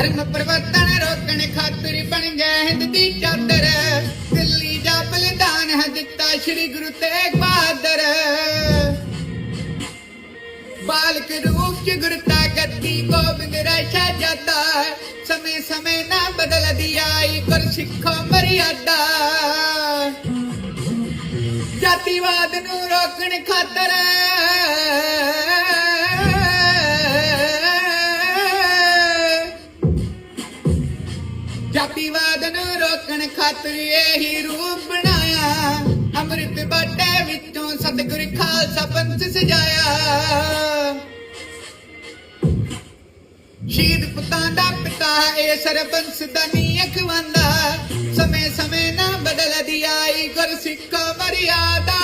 ਧਰਮ ਪਰਿਵਰਤਨ ਰੋਕਣ ਖਾਤਰ ਬਣ ਗਏ ਹਿੰਦ ਦੀ ਚਾਦਰ। ਦਿੱਲੀ ਦਾ ਬਲਿਦਾਨ ਹੈ ਦਿੱਤਾ ਸ੍ਰੀ ਗੁਰੂ ਤੇਗ ਬਹਾਦਰ। ਬਾਲਕ ਰੂਪ ਚ ਗੁਰਤਾ ਗੱਦੀ ਗੋਬਿੰਦ ਰਾਸ਼ਾ ਜਾਂਦਾ ਸਮੇਂ ਸਮੇਂ ਨਾ ਬਦਲਦੀ ਆਈ ਗੁਰ ਸਿੱਖੋ ਮਰਿਆਦਾ। ਜਾਤੀਵਾਦ ਨੂੰ ਰੋਕਣ ਖਾਤਰ ਜਾਤੀਵਾਦ ਨੂੰ ਰੋਕਣ ਖਾਤਰ ਇਹੀ ਰੂਪ ਬਣਾਇਆ। ਅੰਮ੍ਰਿਤ ਬਾਟੇ ਵਿੱਚੋਂ ਸਤਿਗੁਰ ਖਾਲਸਾ ਪੰਥ ਸਜਾਇਆ। ਸ਼ਹੀਦ ਪੁੱਤਾਂ ਦਾ ਪਿਤਾ ਇਹ ਸਰਬੰਸ ਦਾ ਨੀ ਅਖਵਾਂਦਾ ਸਮੇਂ ਸਮੇਂ ਨਾ ਬਦਲਦੀ ਆਈ ਗੁਰ ਸਿੱਖੋ ਮਰਿਆਦਾ।